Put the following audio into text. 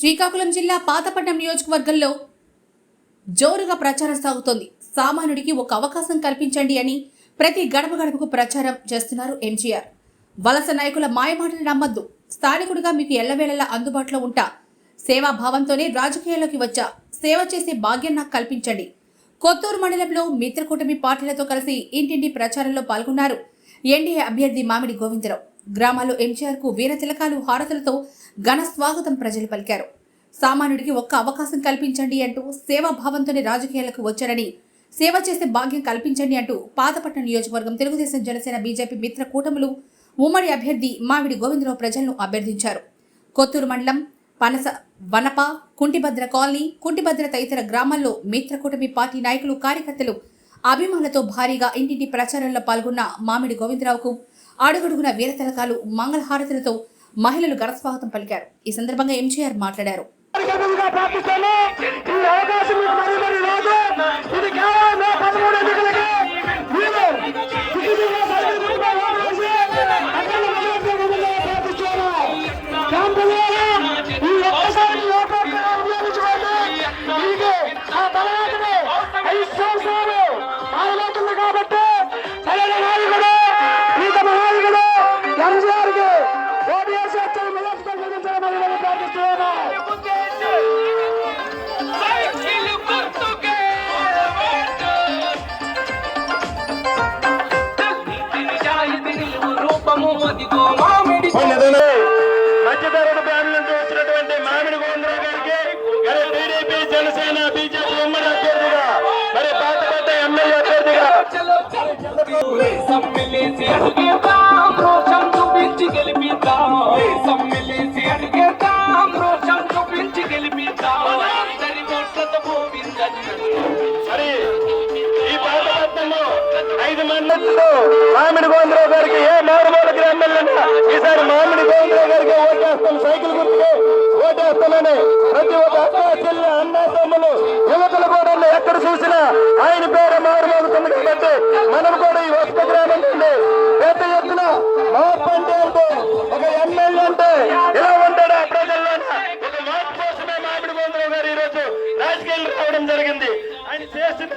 శ్రీకాకుళం జిల్లా పాతపట్నం నియోజకవర్గంలో జోరుగా ప్రచారం సాగుతోంది. సామాన్యుడికి ఒక అవకాశం కల్పించండి అని ప్రతి గడప గడపకు ప్రచారం చేస్తున్నారు ఎంజీఆర్ వలస నాయకుల మాయమాటలు నమ్మద్దు. స్థానికుడిగా మీకు ఎల్లవేళలా అందుబాటులో ఉంటా. సేవా భావంతోనే రాజకీయాల్లోకి వచ్చా. సేవ చేసే భాగ్యం నాకు కల్పించండి. కొత్తూరు మండలంలో మిత్రకూటమి పార్టీలతో కలిసి ఇంటింటి ప్రచారంలో పాల్గొన్నారు ఎన్డీఏ అభ్యర్థి మామిడి గోవిందరావు. గ్రామాల్లో ఎంజీఆర్కు వీర తిలకాలు హారతులతో ఘన స్వాగతం ప్రజలు పలికారు. సామాన్యుడికి ఒక్క అవకాశం కల్పించండి అంటూ సేవాభావంతోనే రాజకీయాలకు వచ్చారని సేవ చేసే భాగ్యం కల్పించండి అంటూ పాతపట్నం నియోజకవర్గం తెలుగుదేశం జనసేన బీజేపీ మిత్ర కూటములు ఉమ్మడి అభ్యర్థి మామిడి గోవిందరావు ప్రజలను అభ్యర్థించారు. కొత్తూరు మండలం పనస వనప కుంటిభద్ర కాలనీ కుంటిభద్ర తదితర గ్రామాల్లో మిత్ర కూటమి పార్టీ నాయకులు కార్యకర్తలు అభిమానులతో భారీగా ఇంటింటి ప్రచారంలో పాల్గొన్న మామిడి గోవిందరావుకు అడుగడుగున వీరతిలకాలు మంగళహారతులతో మహిళలు ఘనస్వాగతం పలికారు. ఈ సందర్భంగా ఎంజీఆర్ మాట్లాడారు. జనసేన బీజేపీ ఉమ్మడి అభ్యర్థిగా మరి పాతపడ్డ ఎమ్మెల్యే అభ్యర్థిగా. మరి ఈ పాతపట్నంలో ఐదు మండలంలో మామిడి గోవిందరావు గారికి ఏ మారుమూల ఎమ్మెల్యేనా? ఈసారి మామిడి గోవిందరావు గారికి ఓటేస్తాం సైకిల్ గుర్తుకే ఓటేస్తామని ప్రతి ఒక్క యువకులు కూడా ఎక్కడ చూసినా ఆయన పేరు మారుమోగుతుంది కాబట్టి మనం కూడా ఈ వస్త గ్రామం నుండి పెద్ద ఎత్తున మార్పు అంటే అంటే ఒక ఎమ్మెల్యే అంటే ఎలా ఉంటాడు ఆ ప్రజల్లో ఒక మార్పు కోసమే మామిడి గోవిందరావు గారు ఈ రోజు రాజకీయాలు రావడం జరిగింది. ఆయన చేసిన